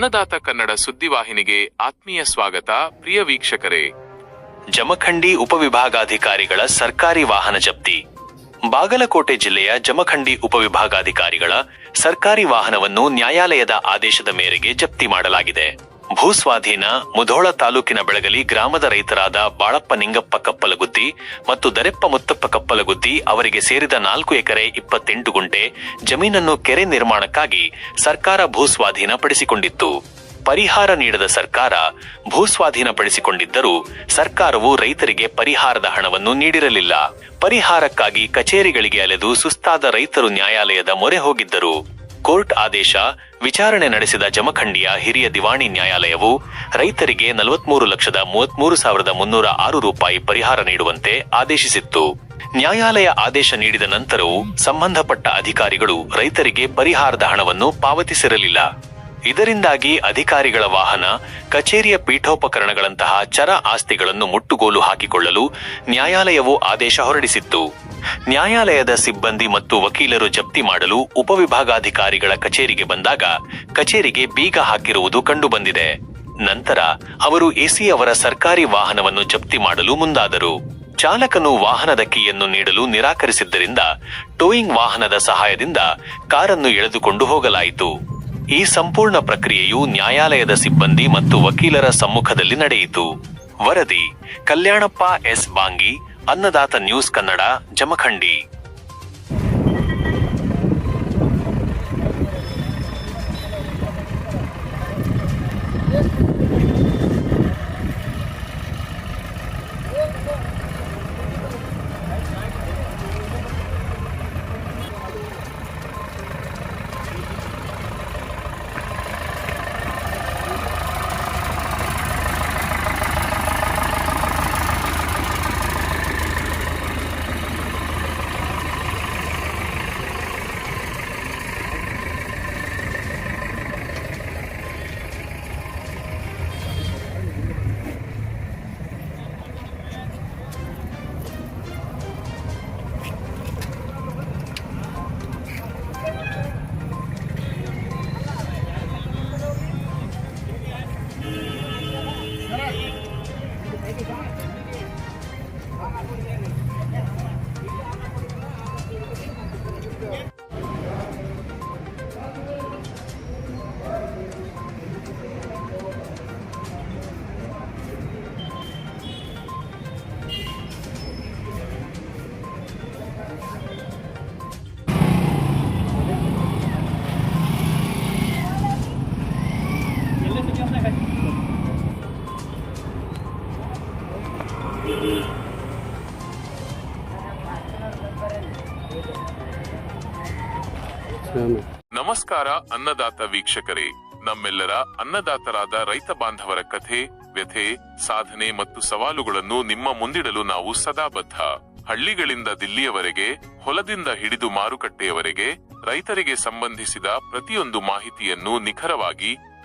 ಅನ್ನದಾತ ಕನ್ನಡ ಸುದ್ದಿವಾಹಿನಿಗೆ ಆತ್ಮೀಯ ಸ್ವಾಗತ, ಪ್ರಿಯ ವೀಕ್ಷಕರೇ. ಜಮಖಂಡಿ ಉಪವಿಭಾಗಾಧಿಕಾರಿಗಳ ಸರ್ಕಾರಿ ವಾಹನ ಜಪ್ತಿ. ಬಾಗಲಕೋಟೆ ಜಿಲ್ಲೆಯ ಜಮಖಂಡಿ ಉಪವಿಭಾಗಾಧಿಕಾರಿಗಳ ಸರ್ಕಾರಿ ವಾಹನವನ್ನು ನ್ಯಾಯಾಲಯದ ಆದೇಶದ ಮೇರೆಗೆ ಜಪ್ತಿ ಮಾಡಲಾಗಿದೆ. ಭೂಸ್ವಾಧೀನ ಮುಧೋಳ ತಾಲೂಕಿನ ಬೆಳಗಲಿ ಗ್ರಾಮದ ರೈತರಾದ ಬಾಳಪ್ಪ ನಿಂಗಪ್ಪ ಕಪ್ಪಲಗುದ್ದಿ ಮತ್ತು ದರೆಪ್ಪ ಮುತ್ತಪ್ಪ ಕಪ್ಪಲಗುದ್ದಿ ಅವರಿಗೆ ಸೇರಿದ ನಾಲ್ಕು ಎಕರೆ ಇಪ್ಪತ್ತೆಂಟು ಗುಂಟೆ ಜಮೀನನ್ನು ಕೆರೆ ನಿರ್ಮಾಣಕ್ಕಾಗಿ ಸರ್ಕಾರ ಭೂಸ್ವಾಧೀನ ಪಡಿಸಿಕೊಂಡಿತ್ತು ಪರಿಹಾರ ನೀಡದ ಸರ್ಕಾರ ಭೂಸ್ವಾಧೀನಪಡಿಸಿಕೊಂಡಿದ್ದರೂ ಸರ್ಕಾರವು ರೈತರಿಗೆ ಪರಿಹಾರದ ಹಣವನ್ನು ನೀಡಿರಲಿಲ್ಲ. ಪರಿಹಾರಕ್ಕಾಗಿ ಕಚೇರಿಗಳಿಗೆ ಅಲೆದು ಸುಸ್ತಾದ ರೈತರು ನ್ಯಾಯಾಲಯದ ಮೊರೆ ಹೋಗಿದ್ದರು. ಕೋರ್ಟ್ ಆದೇಶ ವಿಚಾರಣೆ ನಡೆಸಿದ ಜಮಖಂಡಿಯ ಹಿರಿಯ ದಿವಾಣಿ ನ್ಯಾಯಾಲಯವು ರೈತರಿಗೆ ನಲವತ್ಮೂರು ಲಕ್ಷದ ಮೂವತ್ಮೂರು ಸಾವಿರದ ಮುನ್ನೂರ ಆರು ರೂಪಾಯಿ ಪರಿಹಾರ ನೀಡುವಂತೆ ಆದೇಶಿಸಿತ್ತು. ನ್ಯಾಯಾಲಯ ಆದೇಶ ನೀಡಿದ ನಂತರವೂ ಸಂಬಂಧಪಟ್ಟ ಅಧಿಕಾರಿಗಳು ರೈತರಿಗೆ ಪರಿಹಾರದ ಹಣವನ್ನು ಪಾವತಿಸಿರಲಿಲ್ಲ. ಇದರಿಂದಾಗಿ ಅಧಿಕಾರಿಗಳ ವಾಹನ, ಕಚೇರಿಯ ಪೀಠೋಪಕರಣಗಳಂತಹ ಚರ ಆಸ್ತಿಗಳನ್ನು ಮುಟ್ಟುಗೋಲು ಹಾಕಿಕೊಳ್ಳಲು ನ್ಯಾಯಾಲಯವು ಆದೇಶ ಹೊರಡಿಸಿತ್ತು. ನ್ಯಾಯಾಲಯದ ಸಿಬ್ಬಂದಿ ಮತ್ತು ವಕೀಲರು ಜಪ್ತಿ ಮಾಡಲು ಉಪವಿಭಾಗಾಧಿಕಾರಿಗಳ ಕಚೇರಿಗೆ ಬಂದಾಗ ಕಚೇರಿಗೆ ಬೀಗ ಹಾಕಿರುವುದು ಕಂಡುಬಂದಿದೆ. ನಂತರ ಅವರು ಎಸಿ ಅವರ ಸರ್ಕಾರಿ ವಾಹನವನ್ನು ಜಪ್ತಿ ಮಾಡಲು ಮುಂದಾದರು. ಚಾಲಕನು ವಾಹನದ ಕೀಯನ್ನು ನೀಡಲು ನಿರಾಕರಿಸಿದ್ದರಿಂದ ಟೋಯಿಂಗ್ ವಾಹನದ ಸಹಾಯದಿಂದ ಕಾರನ್ನು ಎಳೆದುಕೊಂಡು ಹೋಗಲಾಯಿತು. ಈ ಸಂಪೂರ್ಣ ಪ್ರಕ್ರಿಯೆಯು ನ್ಯಾಯಾಲಯದ ಸಿಬ್ಬಂದಿ ಮತ್ತು ವಕೀಲರ ಸಮ್ಮುಖದಲ್ಲಿ ನಡೆಯಿತು. ವರದಿ, ಕಲ್ಯಾಣಪ್ಪ ಎಸ್. ಬಾಂಗಿ, ಅನ್ನದಾತ ನ್ಯೂಸ್ ಕನ್ನಡ, ಜಮಖಂಡಿ. ನಮಸ್ಕಾರ, ಅನ್ನದಾತ ವೀಕ್ಷಕರೇ. ನಮ್ಮೆಲ್ಲರ ಅನ್ನದಾತರಾದ ರೈತ ಬಾಂಧವರ ಕಥೆ, ವ್ಯಥೆ, ಸಾಧನೆ ಮತ್ತು ಸವಾಲುಗಳನ್ನು ನಿಮ್ಮ ಮುಂದಿಡಲು ನಾವು ಸದಾ ಬದ್ಧ ಹಳ್ಳಿಗಳಿಂದ ದಿಲ್ಲಿಯವರೆಗೆ, ಹೊಲದಿಂದ ಹಿಡಿದು ಮಾರುಕಟ್ಟೆಯವರೆಗೆ ರೈತರಿಗೆ ಸಂಬಂಧಿಸಿದ ಪ್ರತಿಯೊಂದು ಮಾಹಿತಿಯನ್ನು ನಿಖರವಾಗಿ